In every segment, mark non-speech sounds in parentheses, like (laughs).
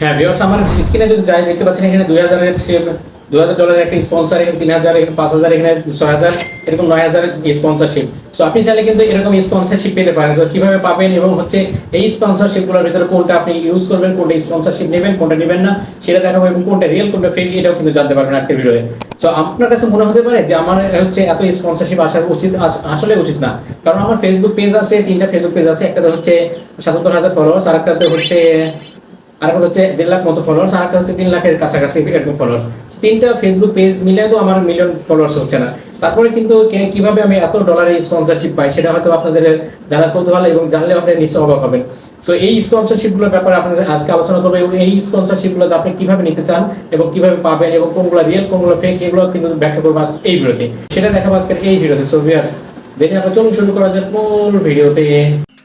হ্যাঁ ভিউয়ার্স আমার স্ক্রিনে যদি যাই, দেখতে পাচ্ছেন এখানে দুই হাজারের দু হাজার ডলারের একটা স্পন্সার এখানে তিন হাজার, এখানে পাঁচ হাজার, এখানে ছয় হাজার, এরকম নয় হাজার স্পন্সারশিপ সো আপনি চাইলে কিন্তু এরকম স্পন্সারশিপ পেতে পারেন। সো কীভাবে পাবেন এবং হচ্ছে এই স্পন্সারশিপগুলোর ভিতরে কোনটা আপনি ইউজ করবেন, কোনটা স্পন্সারশিপ নেবেন, কোনটা নেবেন না, সেটা দেখাবো এবং কোনটা রিয়েল কোনটা ফেক এটাও কিন্তু জানতে পারবেন আজকের ভিডিওতে সো আপনার কাছে মনে হতে পারে যে আমার হচ্ছে এত স্পন্সারশিপ আসার উচিত, আস- আসলে উচিত না। কারণ আমার ফেসবুক পেজ আছে, তিনটা ফেসবুক পেজ আছে একটা হচ্ছে সাতাত্তর হাজার ফলোয়ার্স আর একটা হচ্ছে আরেকটা হচ্ছে দেড় লাখ মতো ফলোয়ার্স আর একটা হচ্ছে তিন লাখের কাছাকাছি এরকম ফলোয়ার্স তিনটা ফেসবুক পেজ মিলে তো আমার মিলিয়ন ফলোয়ার্স হচ্ছে না। তারপরে কিন্তু কীভাবে আমি এত ডলারের স্পন্সরশিপ পাই, সেটা হয়তো আপনাদের জানার কৌতূহল এবং জানলে আপনি নিশ্চয় অবাক হবেন। সো এই স্পন্সরশিপগুলোর ব্যাপারে আপনাদের আজকে আলোচনা করব এবং এই স্পন্সরশিপগুলো আপনি কীভাবে নিতে চান এবং কীভাবে পাবেন এবং কোনগুলো রিয়েল কোনগুলো ফেক এগুলো কিন্তু ব্যাখ্যা করব আজকে এই ভিডিওতে। সেটা দেখাবো আজকের এই ভিডিওতে। সো ভিউয়ার্স দেখে আমরা চলুন শুরু করা যাক মূল ভিডিওতে।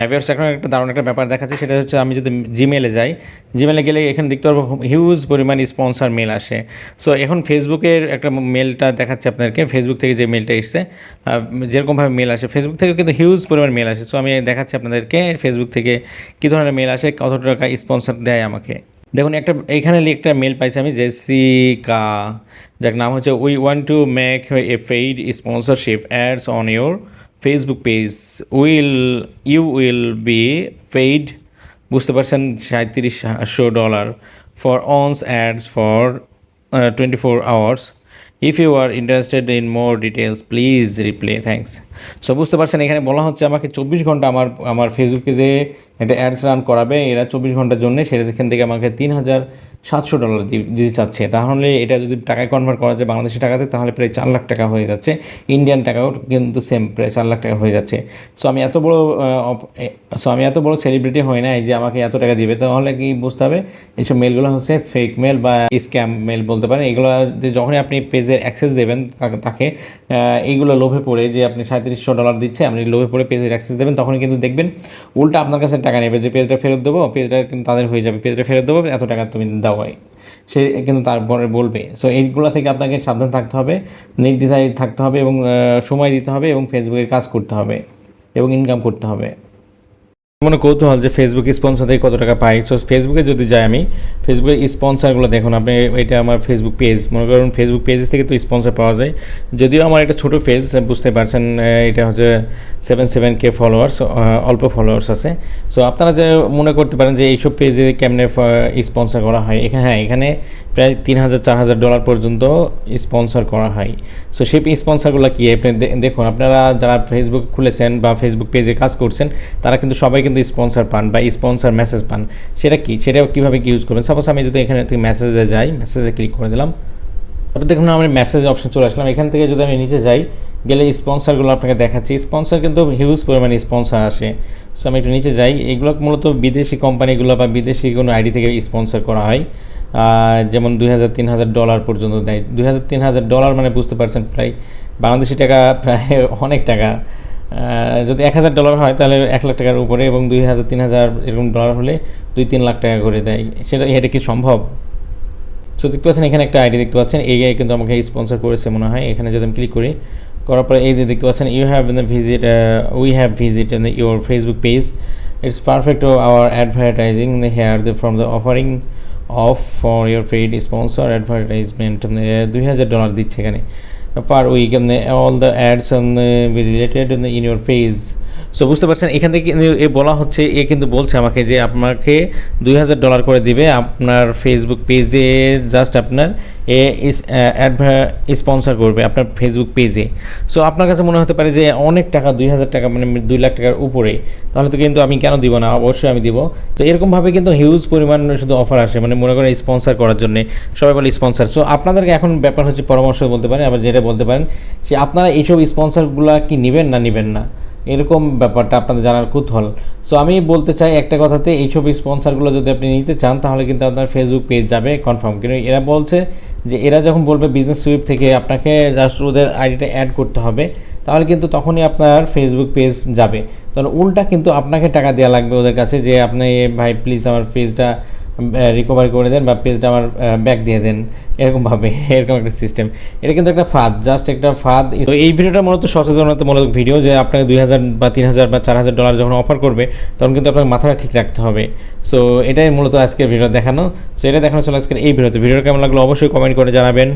অ্যাভিয়ার্স এখন একটা দারুণ একটা ব্যাপার দেখাচ্ছে? সেটা হচ্ছে আমি যদি জিমেলে যাই জিমেলে গেলে এখানে দেখতে পারব হিউজ পরিমাণ স্পন্সার মেল আসে। সো এখন ফেসবুকের একটা মেলটা দেখাচ্ছে আপনাদেরকে। ফেসবুক থেকে যে মেলটা এসছে যেরকমভাবে মেল আসে। ফেসবুক থেকে কিন্তু হিউজ পরিমাণ মেল আসে। সো আমি দেখাচ্ছি আপনাদেরকে ফেসবুক থেকে কী ধরনের মেল আসে, কত টাকা স্পন্সার দেয় আমাকে। দেখুন, একটা এইখানে একটা মেল পাইছি আমি জেসিকা যার নাম হচ্ছে we want to make a paid sponsorship ads on your Facebook page will you will be paid বুঝতে পারছেন সাঁত্রিশশো dollar for ones ads for twenty four hours if you are interested in more details please reply thanks so বুঝতে পারছেন, এখানে বলা হচ্ছে আমাকে চব্বিশ ঘণ্টা আমার আমার ফেসবুকে যে একটা অ্যাডস রান করাবে। এরা চব্বিশ ঘণ্টার জন্য সেটা এখান থেকে আমাকে তিন হাজার সাতশো ডলার দিতে চাচ্ছে। তাহলে এটা যদি টাকায় কনভার্ট করা যায় বাংলাদেশি টাকাতে, তাহলে প্রায় চার লাখ টাকা হয়ে যাচ্ছে। ইন্ডিয়ান টাকাও কিন্তু সেম প্রায় চার লাখ টাকা হয়ে যাচ্ছে। সো আমি এত বড় সো আমি এত বড় সেলিব্রিটি হই নাই যে আমাকে এত টাকা দিবে। তাহলে কি বুঝতে হবে? এইসব মেলগুলো হচ্ছে ফেক মেল বা স্ক্যাম মেল বলতে পারেন। এগুলো যখনই আপনি পেজের অ্যাক্সেস দেবেন তাকে- এইগুলো লোভে পড়ে যে আপনি সাঁত্রিশশো ডলার দিচ্ছে, আপনি লোভে পড়ে পেজের অ্যাক্সেস দেবেন, তখনই কিন্তু দেখবেন উল্টা আপনার কাছে টাকা নেবে যে পেজটা ফেরত দেবো পেজটা কিন্তু তাদের হয়ে যাবে। পেজটা ফেরত দেবো, এত টাকা তুমি দাও। সে কিন্তু তারপরে বলবে। সো এইগুলো থেকে আপনাকে সাবধান থাকতে হবে, নির্দ্বিধায় থাকতে হবে এবং সময় দিতে হবে এবং ফেসবুকের কাজ করতে হবে এবং ইনকাম করতে হবে। মনে কৌতূহল যে ফেসবুক স্পন্সর থেকে কত টাকা পাই? সো ফেসবুকে যদি যাই আমি ফেসবুকে স্পন্সারগুলো দেখুন, আপনি এটা আমার ফেসবুক পেজ মনে করুন ফেসবুক পেজ থেকে তো স্পন্সর পাওয়া যায়। যদিও আমার একটা ছোটো পেজ বুঝতে পারছেন এটা হচ্ছে সেভেন সেভেন কে ফলোয়ার্স অল্প ফলোয়ার্স আছে। সো আপনারা যে মনে করতে পারেন যে এইসব পেজে কেমনে স্পন্সর করা হয়? এখানে হ্যাঁ এখানে প্রায় তিন হাজার, চার হাজার ডলার পর্যন্ত স্পন্সর করা হয়। সো সেই স্পন্সরগুলো কী? আপনি দেখুন, আপনারা যারা ফেসবুক খুলেছেন বা ফেসবুক পেজে কাজ করছেন, তারা কিন্তু সবাই কিন্তু স্পন্সর পান বা স্পন্সর মেসেজ পান। সেটা কি? সেটা কীভাবে কি ইউজ করবেন? সাপোজ আমি যদি এখানে থেকে মেসেজে যাই মেসেজে ক্লিক করে দিলাম। তারপর দেখুন, আমি মেসেজ অপশন চলে আসলাম। এখান থেকে যদি আমি নিচে যাই, গেলে স্পন্সরগুলো আপনাকে দেখাচ্ছি। স্পন্সর কিন্তু হিউজ পরিমাণে স্পন্সর আসে। সো আমি একটু নিচে যাই। এগুলো মূলত বিদেশি কোম্পানিগুলো বা বিদেশি কোনো আইডি থেকে স্পন্সর করা হয়। যেমন দুই হাজার তিন হাজার ডলার পর্যন্ত দেয়। দুই হাজার তিন হাজার ডলার মানে বুঝতে পারছেন প্রায় বাংলাদেশি টাকা প্রায় অনেক টাকা। যদি এক হাজার ডলার হয় তাহলে এক লাখ টাকার উপরে এবং দুই হাজার তিন হাজার এরকম ডলার হলে দুই তিন লাখ টাকা করে দেয়। সেটা এটা কি সম্ভব? সো দেখতে পাচ্ছেন, এখানে একটা আইডি দেখতে পাচ্ছেন। এই কিন্তু আমাকে স্পন্সর করেছে মনে হয়। এখানে যদি আমি ক্লিক করি, করার পরে এই যে দেখতে পাচ্ছেন you have in the visit we have visit in your Facebook page it's perfect our advertising here the from the offering of for your paid sponsor advertisement দুই হাজার ডলার দিচ্ছে এখানে। Per week all the ads related in your page so বুঝতে পারছেন? এখান থেকে এ বলা হচ্ছে, এ কিন্তু বলছে আমাকে যে, আপনাকে দুই হাজার ডলার করে দিবে আপনার ফেসবুক পেজে জাস্ট আপনার এ স্পন্সর করবে আপনার ফেসবুক পেজে সো আপনার কাছে মনে হতে পারে যে অনেক টাকা, দুই হাজার টাকা মানে দুই লাখ টাকার উপরে, তাহলে তো কিন্তু আমি কেন দিব না? অবশ্যই আমি দিব। তো এরকমভাবে কিন্তু হিউজ পরিমাণ শুধু অফার আসে মানে মনে করেন স্পন্সর করার জন্য, সবাই বলে স্পন্সর সো আপনাদেরকে এখন ব্যাপার হচ্ছে পরামর্শ বলতে পারেন, আবার যেটা বলতে পারেন যে আপনারা এইসব স্পন্সরগুলো কি নেবেন না নেবেন না? এরকম ব্যাপারটা আপনাদের জানার কুতূহল। সো আমি বলতে চাই একটা কথাতে, এইসব স্পন্সারগুলো যদি আপনি নিতে চান, তাহলে কিন্তু আপনার ফেসবুক পেজ যাবে কনফার্ম কিন্তু এরা বলছে যে এরা যখন বলবে বিজনেস সুইপ থেকে আপনাকে জাস্ট ওদের আইডিটা অ্যাড করতে হবে, তাহলে কিন্তু তখনই আপনার ফেসবুক পেজ যাবে। তাহলে উল্টা কিন্তু আপনাকে টাকা দেওয়া লাগবে ওদের কাছে যে আপনি, ভাই প্লিজ আমার পেজটা রিকভারি করে দেন বা পেজটা আমার ব্যাক দিয়ে দেন। এরকমভাবে (laughs) এরকম একটা সিস্টেম এটা কিন্তু একটা ফাঁদ জাস্ট একটা ফাঁদ। তো এই ভিডিওটা মূলত সচেতনতামূলক ভিডিও যে আপনাকে দুই হাজার বা তিন হাজার বা চার হাজার ডলার যখন অফার করবে, তখন কিন্তু আপনার মাথাটা ঠিক রাখতে হবে। সো এটাই মূলত আজকের ভিডিও দেখানো। সো এটা দেখানো চলে আজকের এই ভিডিওতে ভিডিও কেমন লাগল অবশ্যই কমেন্ট করে জানাবেন।